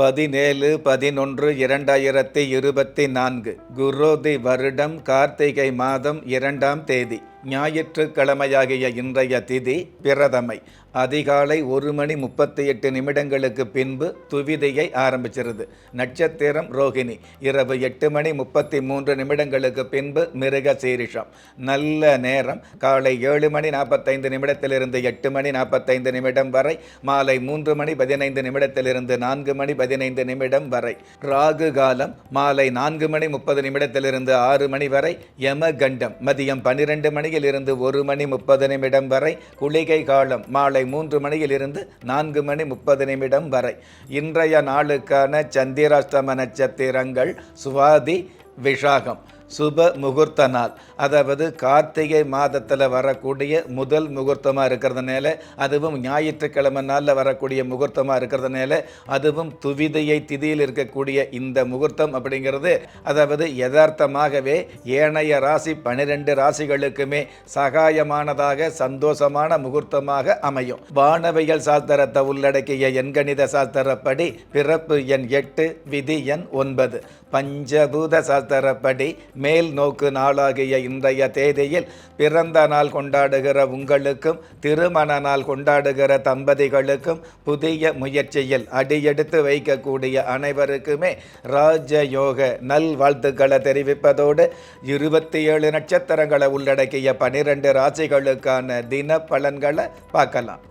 பதினேழு பதினொன்று இரண்டாயிரத்தி இருபத்தி நான்கு குரோதி வருடம் கார்த்திகை மாதம் இரண்டாம் தேதி ஞாயிற்றுக்கிழமையாகிய இன்றைய திதி பிரதமை. அதிகாலை ஒரு மணி முப்பத்தி எட்டு நிமிடங்களுக்கு பின்பு துவிதையை ஆரம்பிச்சிருது. நட்சத்திரம் ரோகிணி இரவு எட்டு மணி முப்பத்தி மூன்று நிமிடங்களுக்கு பின்பு மிருக சீரிஷம். நல்ல நேரம். காலை ஏழு மணி நாற்பத்தைந்து நிமிடத்திலிருந்து எட்டு மணி நாற்பத்தைந்து நிமிடம் வரை. மாலை மூன்று மணி பதினைந்து நிமிடத்திலிருந்து நான்கு மணி பதினைந்து நிமிடம் வரை. ராகு காலம். மாலை நான்கு மணி முப்பது நிமிடத்திலிருந்து ஆறு மணி வரை. யம கண்டம் மதியம் பன்னிரெண்டு மணியில் இருந்து ஒரு மணி முப்பது நிமிடம் வரை. குளிகை காலம். மாலை மூன்று மணியில் இருந்து நான்கு மணி முப்பது நிமிடம் வரை. இன்றைய நாளுக்கான சந்திராஷ்டம நட்சத்திரங்கள் சுவாதி விஷாகம். சுப முகூர்த்த நாள். அதாவது கார்த்திகை மாதத்தில் வரக்கூடிய முதல் முகூர்த்தமாக இருக்கிறதுனால அதுவும் ஞாயிற்றுக்கிழமை நாளில் வரக்கூடிய முகூர்த்தமாக இருக்கிறதுனால அதுவும் துவிதையை திதியில் இருக்கக்கூடிய இந்த முகூர்த்தம் அப்படிங்கிறது அதாவது யதார்த்தமாகவே ஏனைய ராசி பனிரெண்டு ராசிகளுக்குமே சகாயமானதாக சந்தோஷமான முகூர்த்தமாக அமையும். வானவியல் சாஸ்திரத்தை உள்ளடக்கிய எண்கணித சாஸ்திரப்படி பிறப்பு எண் எட்டு விதி எண் ஒன்பது. பஞ்சபூத சாஸ்திரப்படி மேல் நோக்கு நாளாகிய இன்றைய தேதியில் பிறந்த நாள் கொண்டாடுகிற உங்களுக்கும் திருமண நாள் கொண்டாடுகிற தம்பதிகளுக்கும் புதிய முயற்சியில் அடியெடுத்து வைக்கக்கூடிய அனைவருக்குமே ராஜயோக நல் வாழ்த்துக்களை தெரிவிப்பதோடு இருபத்தி ஏழு நட்சத்திரங்களை உள்ளடக்கிய பனிரெண்டு ராசிகளுக்கான தின பலன்களை பார்க்கலாம்.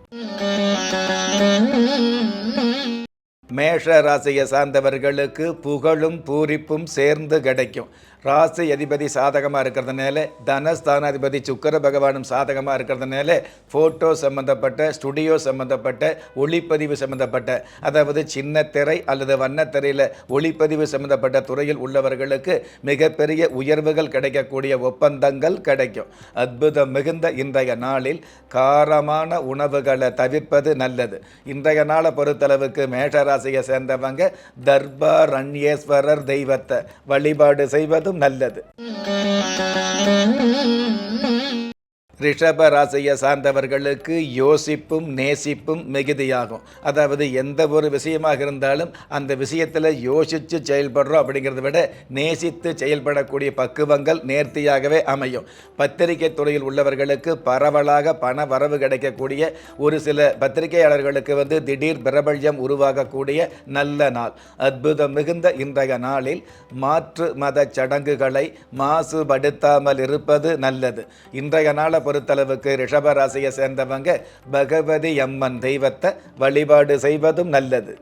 மேஷ ராசியை சார்ந்தவர்களுக்கு புகழும் பூரிப்பும் சேர்ந்து கிடைக்கும். ராசி அதிபதி சாதகமாக இருக்கிறதுனால தனஸ்தானாதிபதி சுக்கர பகவானும் சாதகமாக இருக்கிறதுனால ஃபோட்டோ சம்மந்தப்பட்ட ஸ்டுடியோ சம்மந்தப்பட்ட ஒளிப்பதிவு சம்மந்தப்பட்ட அதாவது சின்ன திரை அல்லது வண்ணத்திரையில் ஒளிப்பதிவு சம்மந்தப்பட்ட துறையில் உள்ளவர்களுக்கு மிகப்பெரிய உயர்வுகள் கிடைக்கக்கூடிய ஒப்பந்தங்கள் கிடைக்கும். அற்புதம் மிகுந்த இன்றைய நாளில் காரமான உணவுகளை தவிர்ப்பது நல்லது. இன்றைய நாளை பொறுத்தளவுக்கு மேஷராசியை சேர்ந்தவங்க தர்பாரண்யேஸ்வரர் தெய்வத்தை வழிபாடு செய்வது செய்வதும் நல்லது. ரிஷப ராசியை சார்ந்தவர்களுக்கு யோசிப்பும் நேசிப்பும் மிகுதியாகும். அதாவது எந்த ஒரு விஷயமாக இருந்தாலும் அந்த விஷயத்தில் யோசித்து செயல்படுறோம் அப்படிங்கிறத விட நேசித்து செயல்படக்கூடிய பக்குவங்கள் நேர்த்தியாகவே அமையும். பத்திரிகை துறையில் உள்ளவர்களுக்கு பரவலாக பண வரவு கிடைக்கக்கூடிய ஒரு சில பத்திரிகையாளர்களுக்கு வந்து திடீர் பிரபல்யம் உருவாகக்கூடிய நல்ல நாள். அற்புதம் மிகுந்த இன்றைய நாளில் மாற்று மத சடங்குகளை மாசுபடுத்தாமல் இருப்பது நல்லது. இன்றைய நாளை பொறுத்தளவுக்கு ரிஷபராசியை சேர்ந்தவங்க பகவதி அம்மன் தெய்வத்தை வழிபாடு செய்வதும் நல்லது.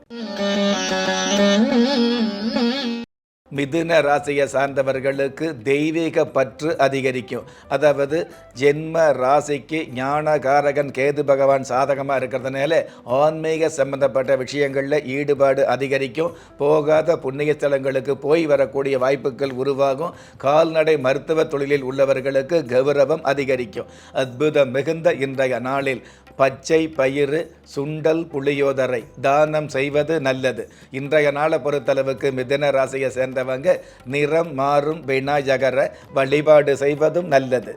மிதுன ராசியை சார்ந்தவர்களுக்கு தெய்வீக பற்று அதிகரிக்கும். அதாவது ஜென்ம ராசிக்கு ஞானகாரகன் கேது பகவான் சாதகமாக இருக்கிறதுனால ஆன்மீக சம்பந்தப்பட்ட விஷயங்களில் ஈடுபாடு அதிகரிக்கும். போகாத புண்ணிய ஸ்தலங்களுக்கு போய் வரக்கூடிய வாய்ப்புகள் உருவாகும். கால்நடை மருத்துவ தொழிலில் உள்ளவர்களுக்கு கௌரவம் அதிகரிக்கும். அற்புதம் மிகுந்த இன்றைய நாளில் பச்சை பயிறு சுண்டல் புளியோதரை. தானம் செய்வது நல்லது. இன்றைய நாளை பொறுத்தளவுக்கு மிதன ராசியை சேர்ந்தவங்க நிறம் மாறும் விநாயகரை வழிபாடு செய்வதும் நல்லது.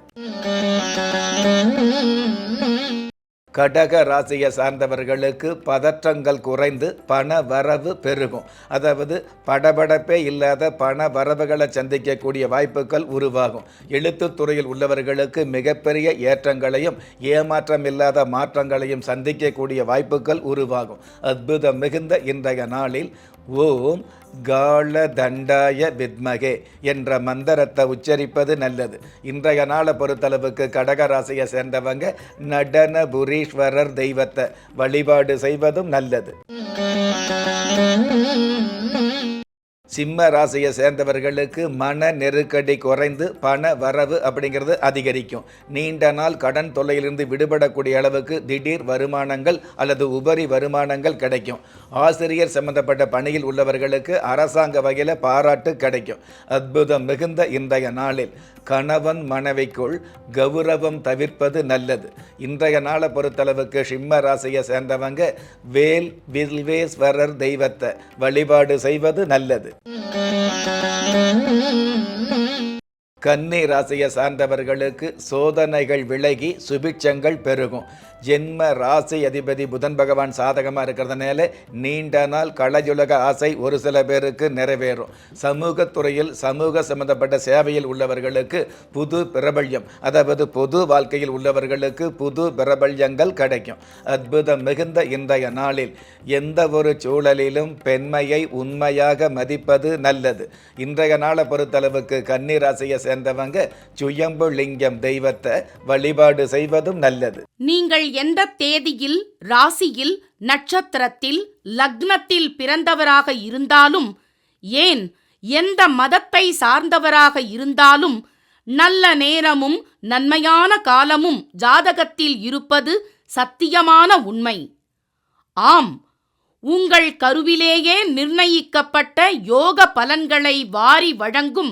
கடக ராசியை சார்ந்தவர்களுக்கு பதற்றங்கள் குறைந்து பண வரவு பெருகும். அதாவது படபடப்பே இல்லாத பண வரவுகளை சந்திக்கக்கூடிய வாய்ப்புகள் உருவாகும். எழுத்து துறையில் உள்ளவர்களுக்கு மிகப்பெரிய ஏற்றங்களையும் ஏமாற்றம் இல்லாத மாற்றங்களையும் சந்திக்கக்கூடிய வாய்ப்புகள் உருவாகும். அற்புதம் மிகுந்த இன்றைய நாளில் ஓம் கால தண்டாய வித்மகே என்ற மந்திரத்தை உச்சரிப்பது நல்லது. இன்றைய நாளை பொறுத்தளவுக்கு கடகராசியை சேர்ந்தவங்க நடன புரீஸ்வரர் தெய்வத்தை வழிபாடு செய்வதும் நல்லது. சிம்ம ராசியை சேர்ந்தவர்களுக்கு மன நெருக்கடி குறைந்து பண வரவு அப்படிங்கிறது அதிகரிக்கும். நீண்ட நாள் கடன் தொல்லையிலிருந்து விடுபடக்கூடிய அளவுக்கு திடீர் வருமானங்கள் அல்லது உபரி வருமானங்கள் கிடைக்கும். ஆசிரியர் சம்பந்தப்பட்ட பணியில் உள்ளவர்களுக்கு அரசாங்க வகையில் பாராட்டு கிடைக்கும். அற்புதம் மிகுந்த இன்றைய நாளில் கணவன் மனைவிக்குள் கௌரவம் தவிர்ப்பது நல்லது. இன்றைய நாளை பொறுத்தளவுக்கு சிம்ம ராசியை சேர்ந்தவங்க வேல் வில்வேஸ்வரர் தெய்வத்தை வழிபாடு செய்வது நல்லது. Mm-hmm. கன்னி ராசியை சார்ந்தவர்களுக்கு சோதனைகள் விலகி சுபிட்சங்கள் பெருகும். ஜென்ம ராசி அதிபதி புதன் பகவான் சாதகமாக இருக்கிறதுனால நீண்ட நாள் கலையுலக ஆசை ஒரு சில பேருக்கு நிறைவேறும். சமூகத்துறையில் சமூக சம்பந்தப்பட்ட சேவையில் உள்ளவர்களுக்கு புது பிரபல்யம் அதாவது பொது வாழ்க்கையில் உள்ளவர்களுக்கு புது பிரபல்யங்கள் கிடைக்கும். அற்புதம் மிகுந்த இன்றைய நாளில் எந்த ஒரு சூழலிலும் பெண்மையை உண்மையாக மதிப்பது நல்லது. இன்றைய நாளை பொறுத்தளவுக்கு கன்னி ராசியை சேர்ந்தவங்க சுயம்பு லிங்கம் தெய்வத்தை வழிபாடு செய்வதும் நல்லது. நீங்கள் எந்த தேதியில் ராசியில் நட்சத்திரத்தில் லக்னத்தில் பிறந்தவராக இருந்தாலும் ஏன் எந்த மதத்தை சார்ந்தவராக இருந்தாலும் நல்ல நேரமும் நன்மையான காலமும் ஜாதகத்தில் இருப்பது சத்தியமான உண்மை. ஆம் உங்கள் கருவிலேயே நிர்ணயிக்கப்பட்ட யோக பலன்களை வாரி வழங்கும்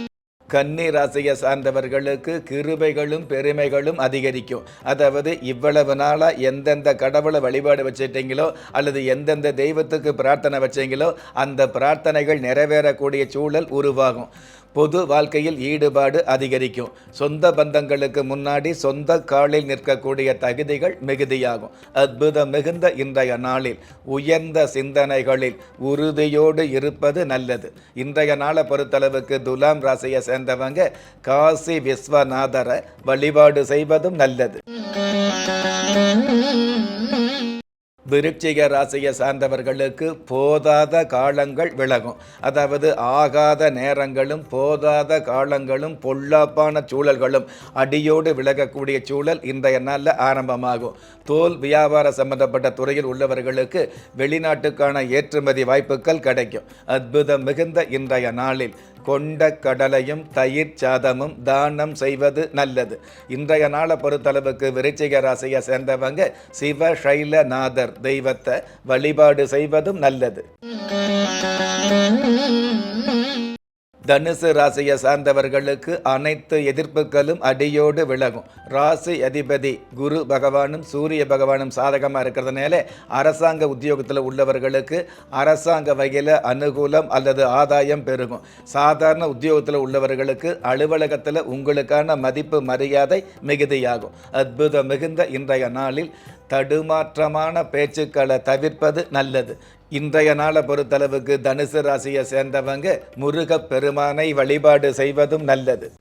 கன்னி ராசியை சார்ந்தவர்களுக்கு கிருபைகளும் பெருமைகளும் அதிகரிக்கும். அதாவது இவ்வளவு நாளாக எந்தெந்த கடவுளை வழிபாடு வச்சிட்டீங்களோ அல்லது எந்தெந்த தெய்வத்துக்கு பிரார்த்தனை வச்சீங்களோ அந்த பிரார்த்தனைகள் நிறைவேறக்கூடிய சூழல் உருவாகும். பொது வாழ்க்கையில் ஈடுபாடு அதிகரிக்கும். சொந்த பந்தங்களுக்கு முன்னாடி சொந்த காலில் நிற்கக்கூடிய தகுதிகள் மிகுதியாகும். அற்புதம் மிகுந்த இன்றைய நாளில் உயர்ந்த சிந்தனைகளில் உறுதியோடு இருப்பது நல்லது. இன்றைய நாளை பொறுத்தளவுக்கு துலாம் ராசியை சேர்ந்தவங்க காசி விஸ்வநாதரை வழிபாடு செய்வதும் நல்லது. விருட்சிக ராசியை சார்ந்தவர்களுக்கு போதாத காலங்கள் விலகும். அதாவது ஆகாத நேரங்களும் போதாத காலங்களும் பொல்லாப்பான சூழல்களும் அடியோடு விலகக்கூடிய சூழல் இன்றைய நாளில் ஆரம்பமாகும். தோல் வியாபார சம்பந்தப்பட்ட துறையில் உள்ளவர்களுக்கு வெளிநாட்டுக்கான ஏற்றுமதி வாய்ப்புகள் கிடைக்கும். அற்புதம் மிகுந்த இன்றைய நாளில். கொண்ட கடலையும் தயிர் சாதமும் தானம் செய்வது நல்லது. இன்றைய நாளை பொறுத்தளவுக்கு விருச்சிக ராசியை சேர்ந்தவங்க சிவ சைலநாதர் தெய்வத்தை வழிபாடு செய்வதும் நல்லது. தனுசு ராசியை சார்ந்தவர்களுக்கு அனைத்து எதிர்ப்புகளும் அடியோடு விலகும். ராசி அதிபதி குரு பகவானும் சூரிய பகவானும் சாதகமாக இருக்கிறதுனால அரசாங்க உத்தியோகத்தில் உள்ளவர்களுக்கு அரசாங்க வகையில் அனுகூலம் அல்லது ஆதாயம் பெருகும். சாதாரண உத்தியோகத்தில் உள்ளவர்களுக்கு அலுவலகத்தில் உங்களுக்கான மதிப்பு மரியாதை மிகுதியாகும். அற்புதம் மிகுந்த இன்றைய நாளில் தடுமாற்றமான பேச்சுக்களை தவிர்ப்பது நல்லது. இன்றைய நாளை பொறுத்தளவுக்கு தனுசு ராசியை சேர்ந்தவங்க முருகப் பெருமானை வழிபாடு செய்வதும் நல்லது.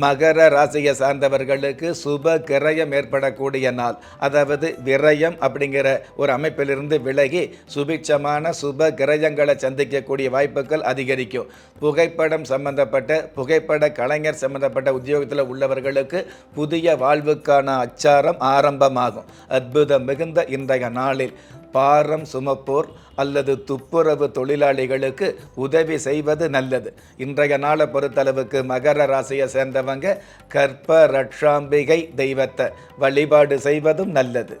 மகர ராசியை சார்ந்தவர்களுக்கு சுப கிரயம் ஏற்படக்கூடிய நாள். அதாவது விரயம் அப்படிங்கிற ஒரு அமைப்பிலிருந்து விலகி சுபிட்சமான சுப கிரயங்களை சந்திக்கக்கூடிய வாய்ப்புகள் அதிகரிக்கும். புகைப்படம் சம்பந்தப்பட்ட புகைப்பட கலைஞர் சம்பந்தப்பட்ட உத்தியோகத்தில் உள்ளவர்களுக்கு புதிய வாழ்வுக்கான அச்சாரம் ஆரம்பமாகும். அற்புதம் மிகுந்த இன்றைய நாளில். பாரம் சுமப்போர் அல்லது துப்புரவு தொழிலாளிகளுக்கு உதவி செய்வது நல்லது. இன்றைய நாளை பொறுத்தளவுக்கு மகர ராசியை சேர்ந்தவங்க கற்ப ரட்சாம்பிகை தெய்வத்தை வழிபாடு செய்வதும் நல்லது.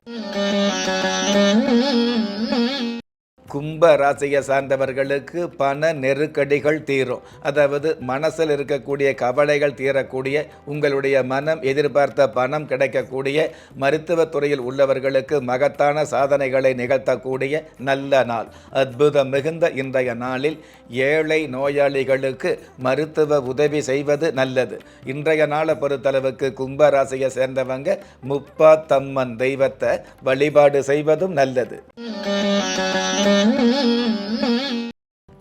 கும்ப ராசியை சார்ந்தவர்களுக்கு பண நெருக்கடிகள் தீரும். அதாவது மனசில் இருக்கக்கூடிய கவலைகள் தீரக்கூடிய உங்களுடைய மனம் எதிர்பார்த்த பணம் கிடைக்கக்கூடிய மருத்துவத்துறையில் உள்ளவர்களுக்கு மகத்தான சாதனைகளை நிகழ்த்தக்கூடிய நல்ல நாள். அற்புதம் மிகுந்த இன்றைய நாளில் ஏழை நோயாளிகளுக்கு மருத்துவ உதவி செய்வது நல்லது. இன்றைய நாளை பொறுத்தளவுக்கு கும்ப ராசியை சேர்ந்தவங்க முப்பாத்தம்மன் தெய்வத்தை வழிபாடு செய்வதும் நல்லது. Mm-hmm.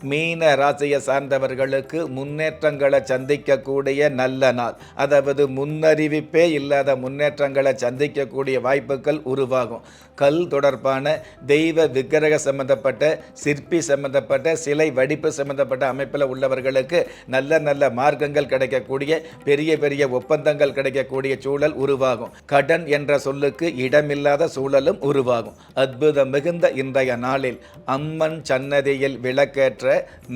மீன ராசியை சார்ந்தவர்களுக்கு முன்னேற்றங்களை சந்திக்கக்கூடிய நல்ல நாள். அதாவது முன்னறிவிப்பே இல்லாத முன்னேற்றங்களை சந்திக்கக்கூடிய வாய்ப்புகள் உருவாகும். கல் தொடர்பான தெய்வ விக்கிரக சம்பந்தப்பட்ட சிற்பி சம்பந்தப்பட்ட சிலை வடிப்பு சம்பந்தப்பட்ட அமைப்பில் உள்ளவர்களுக்கு நல்ல நல்ல மார்க்கங்கள் கிடைக்கக்கூடிய பெரிய பெரிய ஒப்பந்தங்கள் கிடைக்கக்கூடிய சூழல் உருவாகும். கடன் என்ற சொல்லுக்கு இடமில்லாத சூழலும் உருவாகும். அற்புதம் மிகுந்த இன்றைய நாளில் அம்மன் சன்னதியில் விளக்கேற்ற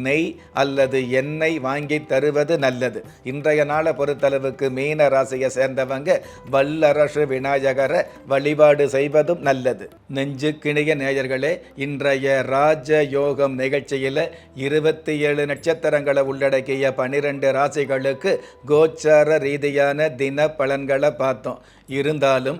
நெய் அல்லது எண்ணெய் வாங்கி தருவது நல்லது. இன்றைய நாளை பொறுத்தளவுக்கு மீன ராசியை சேர்ந்தவங்க வல்லரசு விநாயகரை வழிபாடு செய்வதும் நல்லது. நெஞ்சு கிணிய நேயர்களே இன்றைய ராஜ யோகம் நிகழ்ச்சியில் இருபத்தி ஏழு நட்சத்திரங்களை உள்ளடக்கிய பனிரெண்டு ராசிகளுக்கு கோச்சார ரீதியான தின பலன்களை பார்த்தோம். இருந்தாலும்